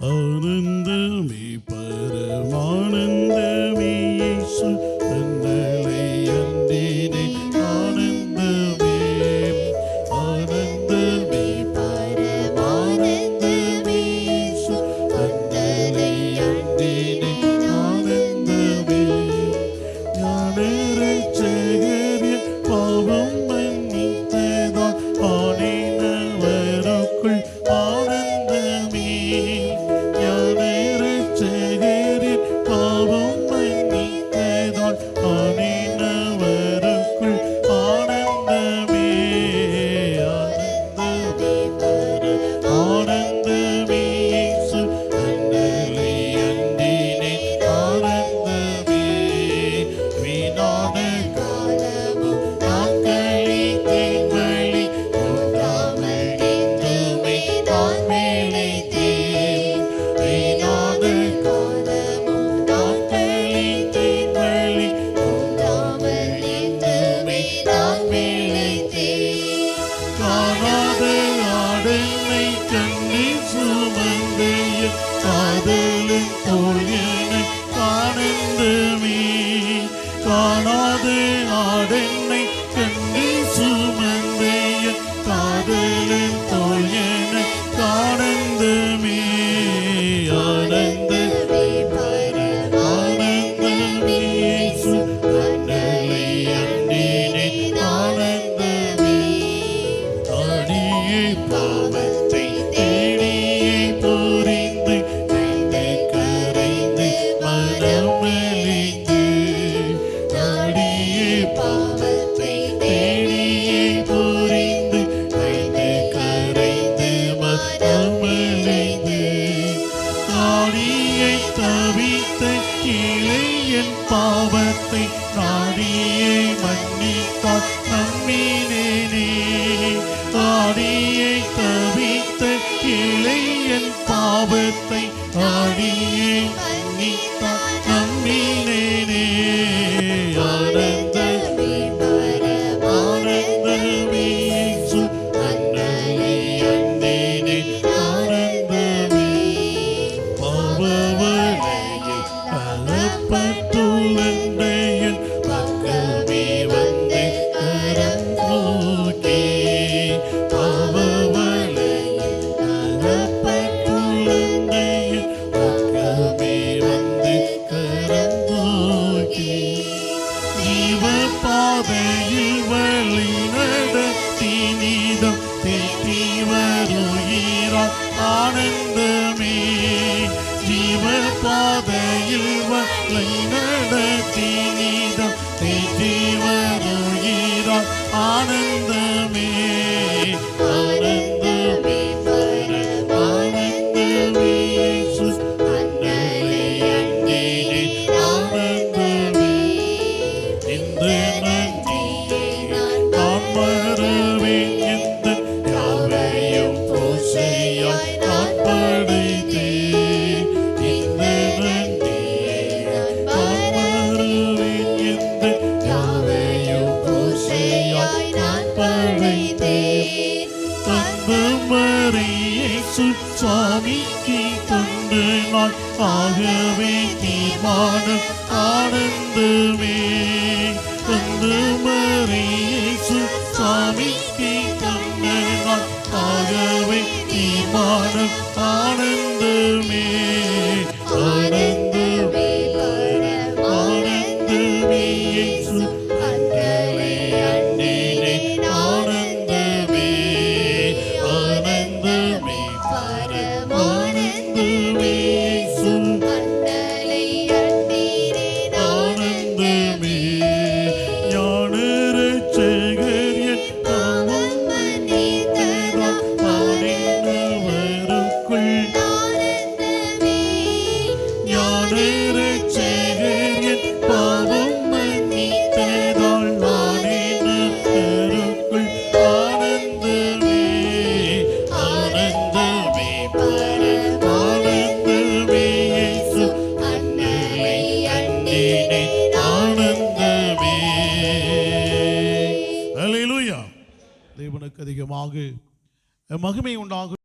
ஆனந்தமே பரமானந்த. are they? என் பாவத்தை நாடியே மன்னித்தார் நம்பினேனே ஆடியை தவித்த இலை என் பாவத்தை நாடியே மன்னித்தார் நம்பினேன் but പാതയിൽ വഴി നടത്തിനീത தந்து மரியை சுவாமிக்கு தந்து நான் ஆகவே தீர்மானம் ஆனந்தமே. தந்து மரியை சுவாமிக்கு தந்து நான் ஆகவே தீர்மானம் ஆன உண்டாவதாக மகிமை உண்டாக